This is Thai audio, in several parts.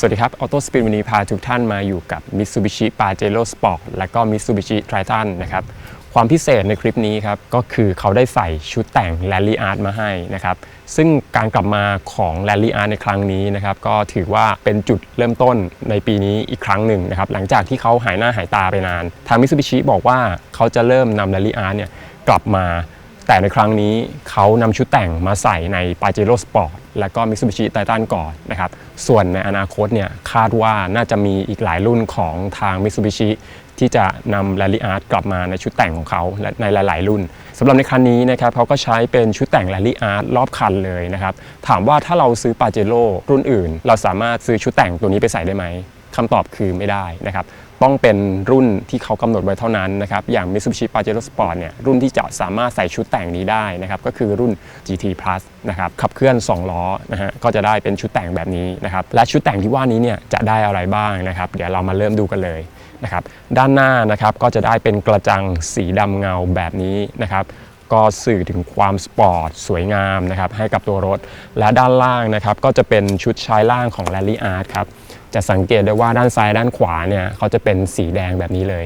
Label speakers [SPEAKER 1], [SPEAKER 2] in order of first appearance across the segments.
[SPEAKER 1] สวัสดีครับ ออโต้สปีดวันนี้พาทุกท่านมาอยู่กับ Mitsubishi Pajero Sport และก็ Mitsubishi Triton นะครับ ความพิเศษในคลิปนี้ครับ ก็คือเขาได้ใส่ชุดแต่ง Rally Art มาให้นะครับ ซึ่งการกลับมาของ Rally Art ในครั้งนี้นะครับ ก็ถือว่าเป็นจุดเริ่มต้นในปีนี้อีกครั้งหนึ่งนะครับ หลังจากที่เขาหายหน้าหายตาไปนาน ทาง Mitsubishi บอกว่าเขาจะเริ่มนำ Rally Art เนี่ยกลับมา แต่ในครั้งนี้เขานำชุดแต่งมาใส่ใน Pajero Sport และก็ Mitsubishi Titan ก่อนนะครับ ส่วนในอนาคตเนี่ยคาดว่าน่าจะมีอีกหลายรุ่นของทาง Mitsubishi ที่จะนำ Rally Art กลับมาในชุดแต่งของเขาและในหลาย ๆ รุ่นสำหรับในคันนี้นะครับเขาก็ใช้เป็นชุดแต่ง Rally Art รอบคันเลยนะครับ ถามว่าถ้าเราซื้อ Pajero รุ่นอื่น เราสามารถซื้อชุดแต่งตัวนี้ไปใส่ได้ไหมคำตอบคือไม่ได้นะครับ ต้องเป็นรุ่นที่เขากำหนดไว้เท่านั้นนะครับ อย่าง Mitsubishi Pajero Sport เนี่ยรุ่นที่จะสามารถใส่ชุดแต่งนี้ได้นะครับ ก็คือรุ่น GT Plus นะครับขับเคลื่อน 2 ล้อนะฮะก็จะได้เป็นชุดแต่งแบบนี้นะครับ และชุดแต่งที่ว่านี้เนี่ยจะได้อะไรบ้างนะครับ เดี๋ยวเรามาเริ่มดูกันเลยนะครับ ด้านหน้านะครับก็จะได้เป็นกระจังสีดำเงาแบบนี้นะครับก็สื่อถึงความสปอร์ตสวยงามนะครับให้กับตัวรถ และด้านล่างนะครับก็จะเป็นชุดชายล่างของ Rally Art ครับ จะสังเกตได้ว่าด้านซ้ายด้านขวาเนี่ยเขาจะเป็นสีแดงแบบนี้เลย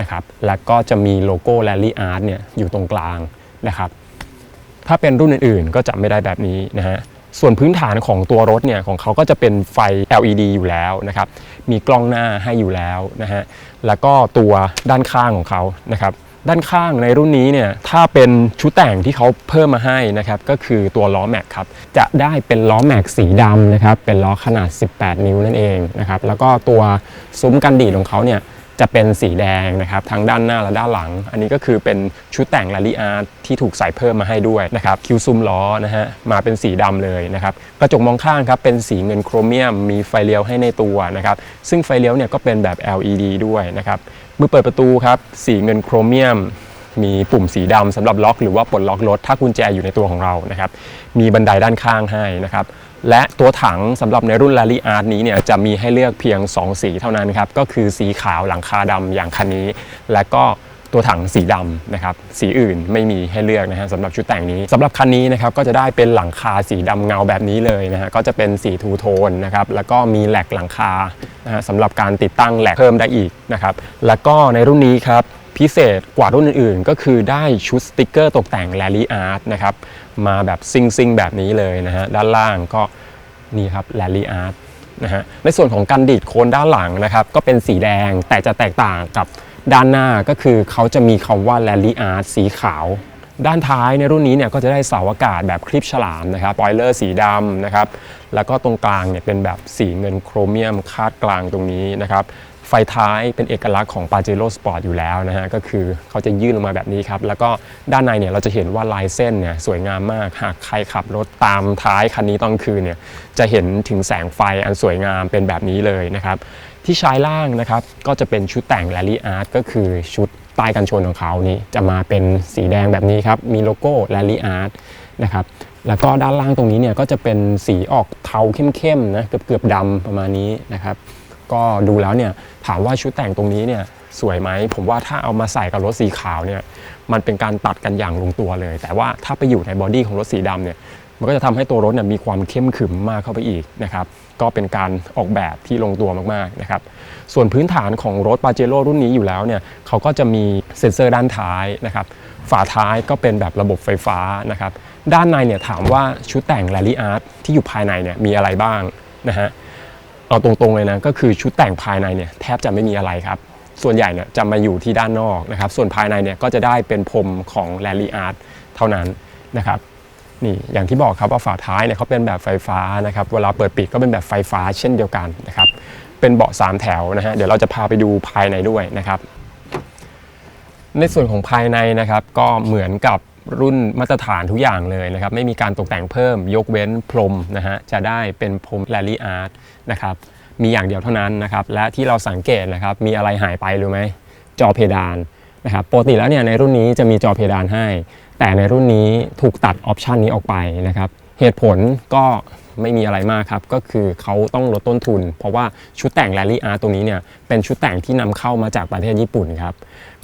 [SPEAKER 1] นะครับแล้วก็จะมีโลโก้ Rally Art เนี่ยอยู่ตรงกลางนะครับถ้าเป็นรุ่นอื่นๆ ก็จะไม่ได้แบบนี้นะฮะส่วนพื้นฐานของตัวรถเนี่ยของเขาก็จะเป็นไฟ LED อยู่แล้วนะครับมีกล้องหน้าให้อยู่แล้วนะฮะแล้วก็ตัวด้านข้างของเขานะครับ ด้านข้างในรุ่นนี้เนี่ยถ้าเป็นชุดแต่งที่เขาเพิ่มมาให้นะครับก็คือตัวล้อแม็กครับจะได้เป็นล้อแม็กสีดำนะครับเป็นล้อขนาด 18 นิ้วนั่นเองนะครับแล้วก็ตัวซุ้มกันดีดของเขาเนี่ยจะเป็นสีแดงนะครับทั้งด้านหน้าและด้านหลัง อันนี้ก็คือเป็นชุดแต่ง Rally Art ที่ถูกใส่เพิ่มมาให้ด้วยนะครับคิวซุ้มล้อนะฮะมาเป็นสีดำเลยนะครับกระจกมองข้างครับเป็นสีเงินโครเมียม มีไฟเลี้ยวให้ในตัวนะครับซึ่งไฟเลี้ยวเนี่ยก็เป็นแบบ LED ด้วยนะครับ มือเปิดประตูครับ สีเงินโครเมียม มีปุ่มสีดำสำหรับล็อกหรือว่าปลดล็อกรถ ถ้ากุญแจอยู่ในตัวของเรานะครับ มีบันไดด้านข้างให้นะครับ และตัวถังสำหรับในรุ่น Rally Art นี้เนี่ยจะมีให้เลือกเพียง 2 สีเท่านั้นครับ ก็คือสีขาวหลังคาดำอย่างคันนี้ และก็ ตัวถังสีดำนะครับสีอื่นไม่มีให้เลือกนะฮะสำหรับชุดแต่งนี้สำหรับคันนี้นะครับก็จะได้เป็นหลังคาสีดำเงาแบบนี้เลยนะฮะก็จะเป็นสีทูโทนนะครับแล้วก็มีแหลกหลังคานะฮะสำหรับการติดตั้งแหลกเพิ่มได้อีกนะครับแล้วก็ในรุ่นนี้ครับพิเศษกว่ารุ่นอื่นๆ ก็คือได้ชุดสติกเกอร์ตกแต่ง Rally Art นะครับมาแบบซิงซิงๆแบบนี้เลยนะฮะด้านล่างก็นี่ครับ Rally Art นะฮะในส่วนของการดีดโคนด้านหลังนะครับก็เป็นสีแดงแต่จะแตกต่างกับ ด้านหน้าก็คือเขาจะมีคำว่า Rally Art สีขาว ด้านท้ายในรุ่นนี้เนี่ยก็จะได้เสาอากาศแบบคลิปฉลามนะครับปอยเลอร์สีดำนะครับ แล้วก็ตรงกลางเนี่ยเป็นแบบสีเงินโครเมียมคาดกลางตรงนี้นะครับไฟท้ายเป็นเอกลักษณ์ของ Pajero Sport อยู่แล้วนะฮะก็คือเขาจะยื่นออกมาแบบนี้ครับ แล้วก็ด้านในเนี่ยเราจะเห็นว่าลายเส้นเนี่ยสวยงามมาก หากใครขับรถตามท้ายคันนี้ตอนคืนเนี่ยจะเห็นถึงแสงไฟอันสวยงามเป็นแบบนี้เลยนะครับ ที่ชายล่างนะครับก็จะเป็นชุดแต่ง Rally Art ก็คือชุดใต้กันชนของเขานี่จะมาเป็นสีแดงแบบนี้ครับ มีโลโก้ Rally Art นะครับแล้วก็ด้านล่างตรงนี้เนี่ยก็จะเป็นสีออกเทาเข้มๆนะเกือบๆดำประมาณนี้นะครับ ก็ดูแล้วเนี่ยถามว่าชุดแต่งตรงนี้เนี่ยสวยไหมผมว่าถ้าเอามาใส่กับรถสีขาวเนี่ยมันเป็นการตัดกันอย่างลงตัวเลย แต่ว่าถ้าไปอยู่ในบอดี้ของรถสีดำเนี่ยมันก็จะทำให้ตัวรถเนี่ยมีความเข้มขึมมากเข้าไปอีกนะครับ ก็เป็นการออกแบบที่ลงตัวมากๆนะครับส่วนพื้นฐานของรถปาเจโร่รุ่นนี้อยู่แล้วเนี่ยเขาก็จะมีเซ็นเซอร์ด้านท้ายนะครับฝาท้ายก็เป็นแบบระบบไฟฟ้านะครับด้านในเนี่ยถามว่าชุดแต่ง Rally Art ที่อยู่ภายในเนี่ยมีอะไรบ้างนะฮะเอาตรงๆเลยนะก็คือชุดแต่งภายในเนี่ยแทบจะไม่มีอะไรครับส่วนใหญ่เนี่ยจะมาอยู่ที่ด้านนอกนะครับส่วนภายในเนี่ยก็จะได้เป็นพรมของ Rally Art เท่านั้นนะครับ นี่อย่างที่บอกครับว่าฝาท้ายเนี่ยเขาเป็นแบบไฟฟ้านะครับเวลาเปิดปิดก็เป็นแบบไฟฟ้าเช่นเดียวกันนะครับเป็นเบาะสามแถวนะฮะเดี๋ยวเราจะพาไปดูภายในด้วยนะครับ ในส่วนของภายในนะครับก็เหมือนกับรุ่นมาตรฐานทุกอย่างเลยนะครับไม่มีการตกแต่งเพิ่มยกเว้นพรมนะฮะจะได้เป็นพรม Rally Art นะครับมีอย่างเดียวเท่านั้นนะครับและที่เราสังเกตนะครับมีอะไรหายไปรู้ไหมจอเพดานนะครับปกติแล้วเนี่ยในรุ่นนี้จะมีจอเพดานให้ แต่ในรุ่นนี้ถูกตัดออปชันนี้ออกไปนะครับ เหตุผลก็ไม่มีอะไรมากครับ ก็คือเขาต้องลดต้นทุน เพราะว่าชุดแต่ง Rally Art ตรงนี้เนี่ยเป็นชุดแต่งที่นำเข้ามาจากประเทศญี่ปุ่นครับ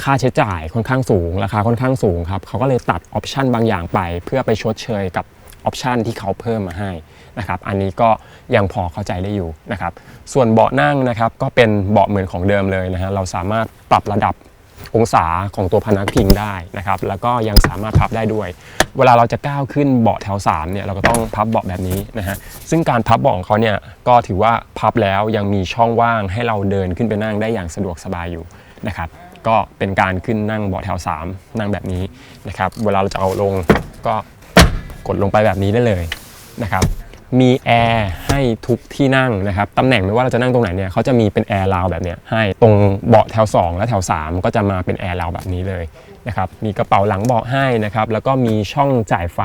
[SPEAKER 1] ค่าใช้จ่ายค่อนข้างสูง ราคาค่อนข้างสูงครับเขาก็เลยตัดออปชันบางอย่างไป เพื่อไปชดเชยกับออปชันที่เขาเพิ่มมาให้นะครับอันนี้ก็ยังพอเข้าใจได้อยู่นะครับส่วนเบาะนั่งนะครับก็เป็นเบาะเหมือนของเดิมเลยนะฮะเราสามารถปรับระดับ องศาของตัวพนักพิงได้นะครับแล้วก็ยังสามารถพับได้ด้วย เวลาเราจะก้าวขึ้นเบาะแถว3เนี่ยเราก็ต้องพับเบาะแบบนี้นะฮะซึ่งการพับเบาะของเขาเนี่ยก็ถือว่าพับแล้วยังมีช่องว่างให้เราเดินขึ้นไปนั่งได้อย่างสะดวกสบายอยู่นะครับก็เป็นการขึ้นนั่งเบาะแถว 3 นั่งแบบนี้นะครับเวลาเราจะเอาลงก็กดลงไปแบบนี้ได้เลยนะครับ มีแอร์ให้ทุกที่นั่งนะครับตำแหน่งไม่ว่าเราจะนั่งตรงไหนเนี่ยเขาจะมีเป็นแอร์ราวแบบเนี้ยให้ตรงเบาะแถว 2 และแถว 3 ก็จะมาเป็นแอร์ราวแบบนี้เลยนะครับมีกระเป๋าหลังเบาะให้นะครับแล้วก็มีช่องจ่ายไฟ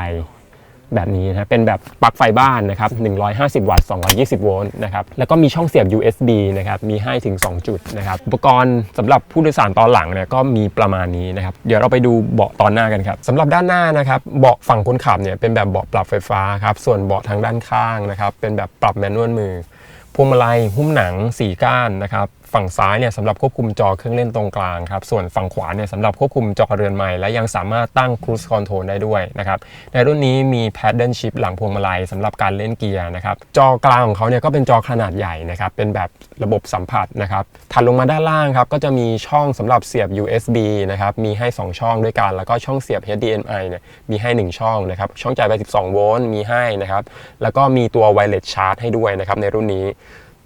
[SPEAKER 1] แบบนี้นะเป็นแบบปลั๊กไฟบ้านนะครับ 150 วัตต์ 220 โวลต์นะครับแล้วก็มีช่องเสียบ USB นะครับมีให้ถึง 2 จุดนะครับอุปกรณ์สำหรับผู้โดยสารตอนหลังเนี่ยก็มีประมาณนี้นะครับเดี๋ยวเราไปดูเบาะตอนหน้ากันครับสำหรับด้านหน้านะครับเบาะฝั่งคนขับเนี่ยเป็นแบบเบาะปรับไฟฟ้าครับส่วนเบาะทางด้านข้างนะครับเป็นแบบปรับแมนนวลมือพวงมาลัยหุ้มหนัง 4 ก้านนะครับ ฝั่งซ้ายเนี่ยสำหรับควบคุมจอเครื่องเล่นตรงกลางครับ ส่วนฝั่งขวาเนี่ยสำหรับควบคุมจอเรือนใหม่ และยังสามารถตั้ง cruise control ได้ด้วยนะครับ ในรุ่นนี้มี paddle shift หลังพวงมาลัยสำหรับการเล่นเกียร์นะครับ จอกลางของเขาเนี่ยก็เป็นจอขนาดใหญ่นะครับ เป็นแบบระบบสัมผัสนะครับ ถัดลงมาด้านล่างครับก็จะมีช่องสำหรับเสียบ USB นะครับ มีให้ 2 ช่องด้วยกัน แล้วก็ช่องเสียบ HDMI เนี่ยมีให้ 1 ช่องนะครับ ช่องจ่ายไป12 โวลต์มีให้นะครับ แล้วก็มีตัว wireless charge ให้ด้วยนะครับในรุ่นนี้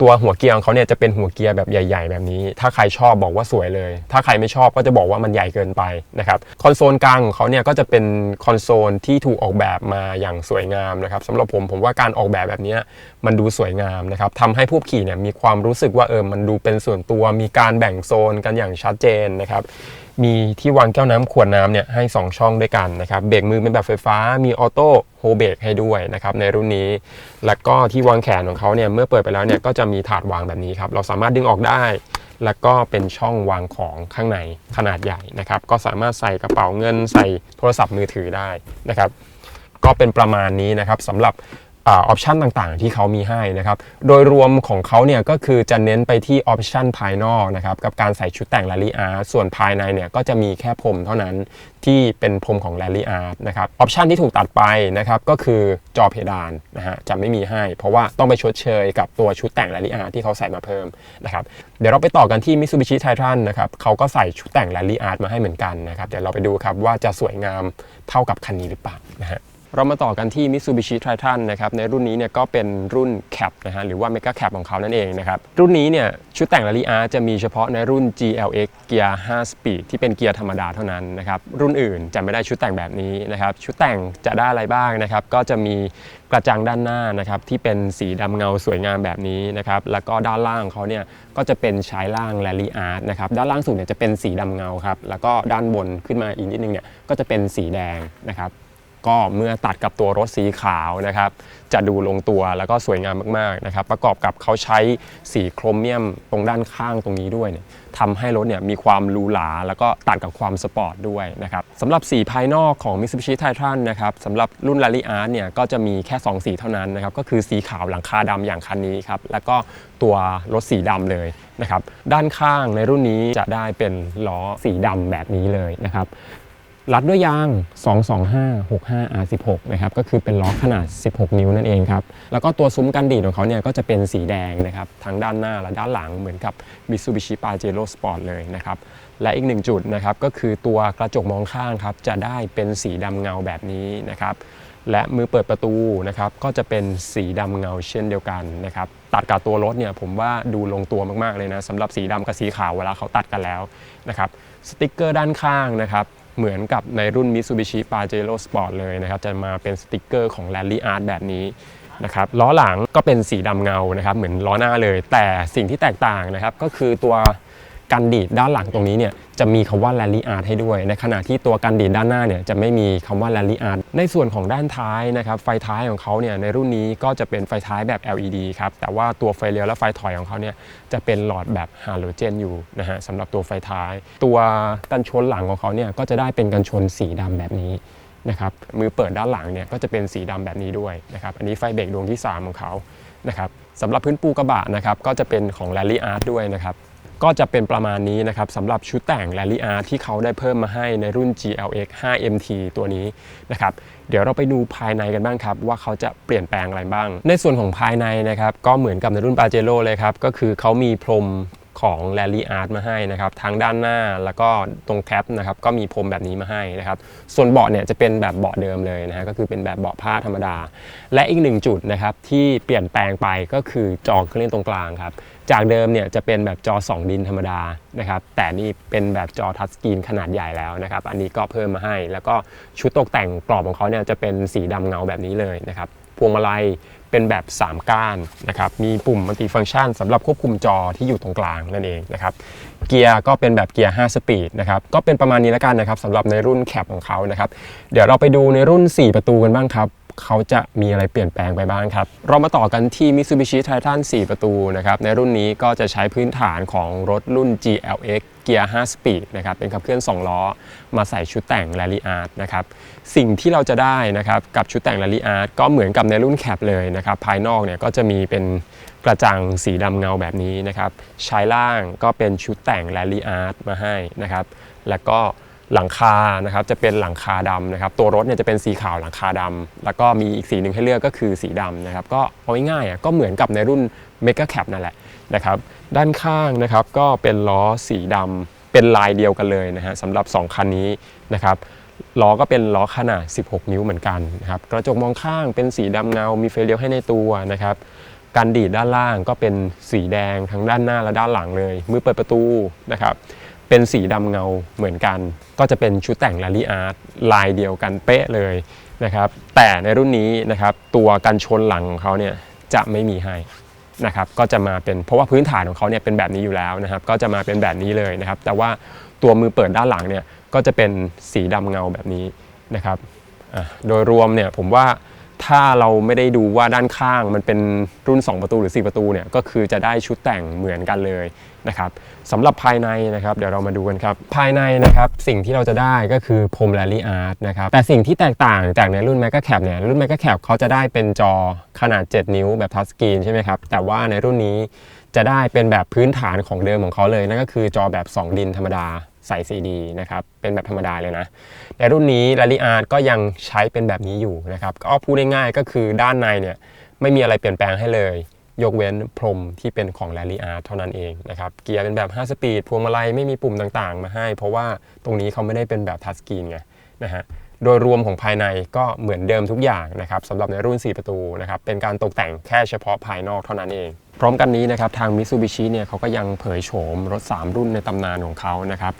[SPEAKER 1] ตัวหัวเกียร์ของเขาเนี่ยจะเป็นหัวเกียร์แบบใหญ่ ๆ แบบนี้ ถ้าใครชอบบอกว่าสวยเลย ถ้าใครไม่ชอบก็จะบอกว่ามันใหญ่เกินไปนะครับคอนโซลกลางของเขาเนี่ยก็จะเป็นคอนโซลที่ถูกออกแบบมาอย่างสวยงามนะครับสำหรับผมผมว่าการออกแบบแบบนี้มันดูสวยงามนะครับทำให้ผู้ขี่เนี่ยมีความรู้สึกว่าเออมันดูเป็นส่วนตัวมีการแบ่งโซนกันอย่างชัดเจนนะครับ มีที่วางแก้วน้ำขวดน้ำเนี่ยให้ 2 ช่องด้วยกันนะครับเบรกมือเป็นแบบไฟฟ้ามีออโต้โฮเบรกให้ด้วยนะครับในรุ่นนี้ แล้วก็ที่วางแขนของเขาเนี่ยเมื่อเปิดไปแล้วเนี่ยก็จะมีถาดวางแบบนี้ครับเราสามารถดึงออกได้ แล้วก็เป็นช่องวางของข้างในขนาดใหญ่นะครับก็สามารถใส่กระเป๋าเงินใส่โทรศัพท์มือถือได้นะครับก็เป็นประมาณนี้นะครับสำหรับ ออปชันต่างๆ ที่เขามีให้นะครับโดยรวมของเขาเนี่ยก็คือจะเน้นไปที่ออปชันภายนอกนะครับกับการใส่ชุดแต่ง Rally Art ส่วนภายในเนี่ยก็จะมีแค่พรมเท่านั้นที่เป็นพรมของ Rally Art นะครับออปชันที่ถูกตัดไปนะครับก็คือจอเพดานนะฮะจะไม่มีให้ เพราะว่าต้องไปชดเชยกับตัวชุดแต่ง Rally Art ที่เขาใส่มาเพิ่มนะครับเดี๋ยวเราไปต่อกันที่ Mitsubishi Titan นะครับเขาก็ใส่ชุดแต่ง Rally Art มาให้เหมือนกันนะครับเดี๋ยวเราไปดูครับว่าจะสวยงามเท่ากับคันนี้หรือเปล่านะฮะ เรามาต่อกันที่ Mitsubishi Triton นะครับในรุ่นนี้เนี่ยก็เป็นรุ่น Cap นะฮะหรือว่า Mega Cap ของเขานั่นเองนะครับรุ่นนี้เนี่ยชุดแต่ง Rally R จะมีเฉพาะในรุ่น GLX เกียร์5 Speed ที่เป็นเกียร์ธรรมดาเท่านั้นนะครับรุ่นอื่นจะไม่ได้ชุดแต่งแบบนี้นะครับชุดแต่งจะได้อะไรบ้างนะครับก็จะมีกระจังด้านหน้านะครับที่เป็นสีดำเงาสวยงามแบบนี้นะครับแล้วก็ด้านล่างเขาเนี่ยก็จะเป็นชายล่าง Rally Art นะครับด้านล่างสุดเนี่ยจะเป็นสีดำเงาครับแล้วก็ด้านบนขึ้นมาอีกนิดนึงเนี่ยก็จะเป็นสีแดงนะครับ ก็เมื่อตัดกับตัวรถสีขาวนะครับ จะดูลงตัวแล้วก็สวยงามมากๆนะครับ ประกอบกับเขาใช้สีโครเมียมตรงด้านข้างตรงนี้ด้วยเนี่ยทำให้รถเนี่ยมีความหรูหรา แล้วก็ตัดกับความสปอร์ตด้วยนะครับสำหรับสีภายนอกของ Mitsubishi Titan นะครับสำหรับรุ่น Rally Art เนี่ยก็จะมีแค่ 2 สีเท่านั้นนะครับ ก็คือสีขาวหลังคาดำอย่างคันนี้ครับ แล้วก็ตัวรถสีดำเลยนะครับ ด้านข้างในรุ่นนี้จะได้เป็นล้อสีดำแบบนี้เลยนะครับ รัดด้วยยาง 225 65 R16 นะครับ ก็คือเป็นล้อขนาด 16 นิ้วนั่นเองครับ แล้วก็ตัวซุ้มกันดีดของเขาเนี่ยก็จะเป็นสีแดงนะครับทั้งด้านหน้าและด้านหลังเหมือนกับ Mitsubishi Pajero Sport เลยนะครับ และอีกหนึ่งจุดนะครับก็คือตัวกระจกมองข้างครับจะได้เป็นสีดำเงาแบบนี้นะครับและมือเปิดประตูนะครับก็จะเป็นสีดำเงาเช่นเดียวกันนะครับตัดกับตัวรถเนี่ยผมว่าดูลงตัวมากๆเลยนะสำหรับสีดำกับสีขาวเวลาเขาตัดกันแล้วนะครับสติกเกอร์ด้านข้างนะครับ เหมือนกับในรุ่น Mitsubishi Pajero Sport เลยนะครับ จะมาเป็นสติกเกอร์ของ Rally Art แบบนี้นะครับล้อหลังก็เป็นสีดำเงานะครับเหมือนล้อหน้าเลย แต่สิ่งที่แตกต่างนะครับก็คือตัว กันดีดด้านหลังตรงนี้เนี่ยจะมีคำว่า Rally Art ให้ด้วย ในขณะที่ตัวกันดีดด้านหน้าเนี่ยจะไม่มีคำว่า Rally Art ในส่วนของด้านท้ายนะครับไฟท้ายของเขาเนี่ยในรุ่นนี้ก็จะเป็นไฟท้ายแบบ LED ครับแต่ว่าตัวไฟเลี้ยวและไฟถอยของเขาเนี่ยจะเป็นหลอดแบบฮาโลเจนอยู่นะฮะสำหรับตัวไฟท้าย ตัวกันชนหลังของเขาเนี่ยก็จะได้เป็นกันชนสีดำแบบนี้นะครับมือเปิดด้านหลังเนี่ยก็จะเป็นสีดำแบบนี้ด้วยนะครับอันนี้ไฟเบรกดวงที่ 3 ของเขานะครับสำหรับพื้นปูกระบะนะครับก็จะเป็นของ Rally Art ด้วยนะครับ ก็จะเป็นประมาณนี้นะครับสำหรับชุดแต่ง Rally Art ที่เขาได้เพิ่มมาให้ในรุ่น GLX 5MT ตัวนี้นะครับเดี๋ยวเราไปดูภายในกันบ้างครับ ว่าเขาจะเปลี่ยนแปลงอะไรบ้าง ในส่วนของภายในนะครับก็เหมือนกับในรุ่นปาเจโร่เลยครับก็คือเขามีพรม ของแลลี่อาร์ตมาให้นะครับทั้งด้านหน้าแล้วก็ตรงแคปนะครับก็มีพรมแบบนี้มาให้นะครับส่วนเบาะเนี่ยจะเป็นแบบเบาะเดิมเลยนะฮะก็คือเป็นแบบเบาะผ้าธรรมดา และอีกหนึ่งจุดนะครับที่เปลี่ยนแปลงไปก็คือจอเครื่องเล่นตรงกลางครับจากเดิมเนี่ยจะเป็นแบบจอ 2 ดินธรรมดานะครับแต่นี่เป็นแบบจอทัชสกรีนขนาดใหญ่แล้วนะครับอันนี้ก็เพิ่มมาให้ แล้วก็ชุดตกแต่งกรอบของเขาเนี่ยจะเป็นสีดำเงาแบบนี้เลยนะครับ พวงมาลัยเป็นแบบ 3 ก้านนะครับ มีปุ่มมัลติฟังก์ชันสำหรับควบคุมจอที่อยู่ตรงกลางนั่นเองนะครับ เกียร์ก็เป็นแบบเกียร์ 5 สปีดนะครับ ก็เป็นประมาณนี้แล้วกันนะครับสำหรับในรุ่นแคปของเขานะครับ เดี๋ยวเราไปดูในรุ่น 4 ประตูกันบ้างครับ เขาจะมีอะไรเปลี่ยนแปลงไปบ้างครับ เรามาต่อกันที่ Mitsubishi Triton 4 ประตูนะครับในรุ่นนี้ก็จะใช้พื้นฐานของรถรุ่น GLX เกียร์ 5 สปีดนะครับเป็นขับเคลื่อน 2 ล้อ มาใส่ชุดแต่ง Rally Art นะครับสิ่งที่เราจะได้นะครับกับชุดแต่ง Rally Art ก็เหมือนกับในรุ่นแคปเลยนะครับภายนอกเนี่ยก็จะมีเป็นกระจังสีดำเงาแบบนี้นะครับชายล่างก็เป็นชุดแต่ง Rally Art มาให้นะครับแล้วก็ หลังคานะครับจะเป็นหลังคาดำนะครับตัวรถเนี่ยจะเป็นสีขาวหลังคาดำแล้วก็มีอีกสีหนึ่งให้เลือกก็คือสีดำนะครับก็เอาง่ายๆอะก็เหมือนกับในรุ่น Mega Cap นั่นแหละนะครับด้านข้างนะครับก็เป็นล้อสีดำเป็นลายเดียวกันเลยนะฮะสำหรับ 2 คันนี้นะครับล้อก็เป็นล้อขนาด 16 นิ้วเหมือนกันนะครับกระจกมองข้างเป็นสีดำเงา มีไฟเลี้ยวให้ในตัวนะครับการดีดด้านล่างก็เป็นสีแดงทั้งด้านหน้าและด้านหลังเลยมือเปิดประตูนะครับ เป็นสีดำเงาเหมือนกัน ก็จะเป็นชุดแต่ง Rally Art ลายเดียวกันเป๊ะเลยนะครับแต่ในรุ่นนี้นะครับตัวกันชนหลังของเขาเนี่ยจะไม่มีให้นะครับก็จะมาเป็นเพราะว่าพื้นฐานของเขาเนี่ยเป็นแบบนี้อยู่แล้วนะครับ ก็จะมาเป็นแบบนี้เลยนะครับ แต่ว่าตัวมือเปิดด้านหลังเนี่ยก็จะเป็นสีดำเงาแบบนี้นะครับโดยรวมเนี่ยผมว่า ถ้าเราไม่ได้ดูว่าด้านข้างมันเป็นรุ่น 2 ประตูหรือ 4 ประตูเนี่ยก็คือจะได้ชุดแต่งเหมือนกันเลยนะครับสำหรับภายในนะครับเดี๋ยวเรามาดูกันครับ ภายในนะครับสิ่งที่เราจะได้ก็คือพรมแรลลี่อาร์ตนะครับแต่สิ่งที่แตกต่างจากในรุ่น m a g a Cap เนี่ยรุ่น m a g a Cap เขาจะได้เป็นจอขนาด 7 นิ้วแบบทัชสกรีนใช่ไหมครับแต่ว่าในรุ่นนี้จะได้เป็นแบบพื้นฐานของเดิมของเขาเลยนั่นก็คือจอแบบ 2 ดินธรรมดา ใส่ CD นะครับ เป็นแบบธรรมดาเลยนะ ในรุ่นนี้ลาลิอาร์ก็ยังใช้เป็นแบบนี้อยู่นะครับ ก็พูดง่ายๆก็คือด้านในเนี่ยไม่มีอะไรเปลี่ยนแปลงให้เลย ยกเว้นพรมที่เป็นของ Rally Art เท่านั้นเองนะครับ เกียร์เป็นแบบ 5 สปีด พวงมาลัยไม่มีปุ่มต่างๆ มาให้ เพราะว่าตรงนี้เขาไม่ได้เป็นแบบทัชสกรีนไงนะฮะ โดยรวมของภายในก็เหมือนเดิมทุกอย่างนะครับสำหรับในรุ่น 4 ประตูนะครับเป็นการตกแต่งแค่เฉพาะภายนอกเท่านั้นเอง พร้อมกันนี้นะครับทาง Mitsubishi เนี่ยเขาก็ยังเผยโฉมรถ 3 รุ่นในตำนานของเขานะครับ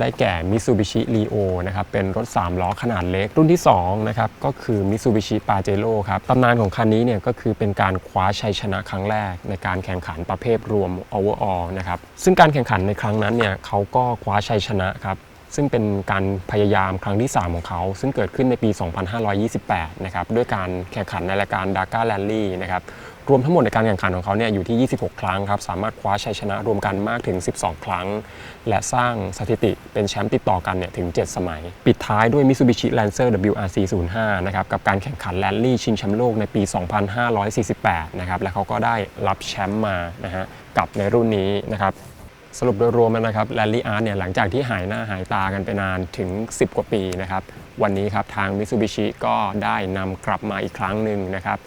[SPEAKER 1] ได้แก่ Mitsubishi Leo นะครับเป็นรถ 3 ล้อขนาดเล็กรุ่นที่2นะครับก็คือ Mitsubishi Pajero ครับตำนานของคันนี้เนี่ยก็คือเป็นการคว้าชัยชนะครั้งแรก ในการแข่งขันประเภทรวม Overall นะครับซึ่งการแข่งขันในครั้งนั้นเนี่ยเขาก็คว้าชัยชนะครับ ซึ่งเป็นการพยายามครั้งที่ 3 ของเขา ซึ่งเกิดขึ้นในปี 2528 นะครับ ด้วยการแข่งขันในรายการ Dakar Rally นะครับ รวมทั้งหมดในการแข่งขันของเขาเนี่ยอยู่ที่ 26 ครั้งครับ สามารถคว้าชัยชนะรวมกันมากถึง 12 ครั้ง และสร้างสถิติเป็นแชมป์ติดต่อกันเนี่ยถึง 7 สมัย ปิดท้ายด้วย Mitsubishi Lancer WRC 05 นะครับ กับการแข่งขันแรลลี่ชิงแชมป์โลกในปี 2548 นะครับ และเขาก็ได้รับแชมป์มา นะฮะ กับในรุ่นนี้นะครับ สรุปโดยรวมแล้วนะครับแรลลี่อาร์ตเนี่ยหลังจากที่หายหน้าหายตากันไปนานถึง 10 กว่าปีนะครับวันนี้ครับทาง Mitsubishi ก็ได้นำกลับมาอีกครั้งหนึ่งนะครับ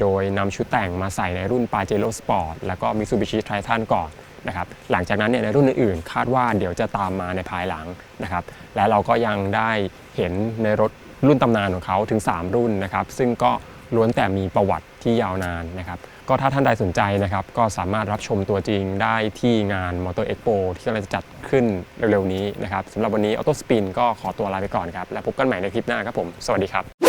[SPEAKER 1] โดยนำชุดแต่งมาใส่ในรุ่น Pajero Sport แล้วก็ Mitsubishi Triton ก่อนนะครับหลังจากนั้นเนี่ยในรุ่นอื่นๆ คาดว่าเดี๋ยวจะตามมาในภายหลังนะครับและเราก็ยังได้เห็นในรถรุ่นตำนานของเขาถึง 3 รุ่นนะครับซึ่งก็ล้วนแต่มีประวัติที่ยาวนานนะครับ ก็ถ้าท่านใดสนใจนะครับ ก็สามารถรับชมตัวจริงได้ที่งาน Motor Expo ที่กำลังจะจัดขึ้นเร็วๆนี้นะครับสำหรับวันนี้ Auto Spin ก็ขอตัวลาไปก่อนครับ แล้วพบกันใหม่ในคลิปหน้าครับผม สวัสดีครับ